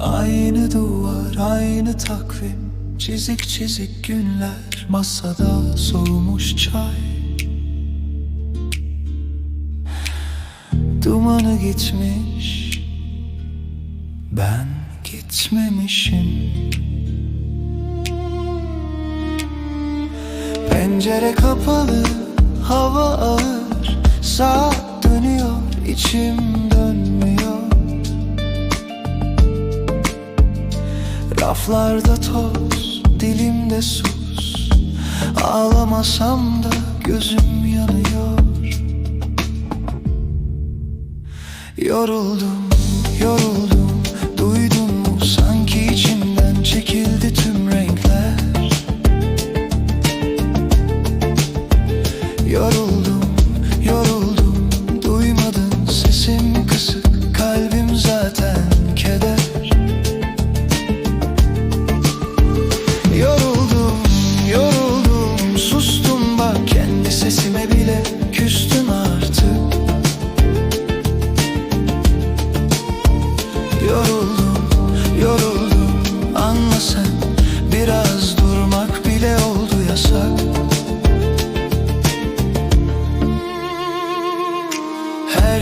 Aynı duvar, aynı takvim Çizik çizik günler Masada soğumuş çay. Dumanı gitmiş Ben gitmemişim Pencere kapalı Hava ağır. Saat dönüyor içim dönmüyor. Raflarda toz Dilimde sus. Ağlamasam da gözüm yanıyor. Yoruldum, yoruldum.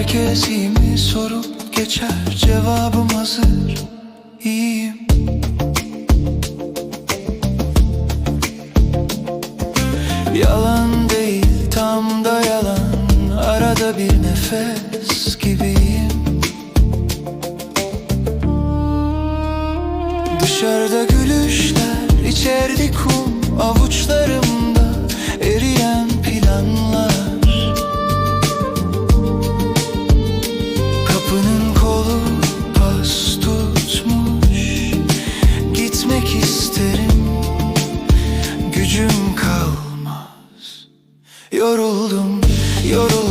Merkezimi sorup geçer. Cevabım hazır. İyiyim. Yalan değil tam da yalan. Arada bir nefes gibiyim. Dışarıda gülüşler içerdi kum. Avuçlarım Yoruldum, yoruldum.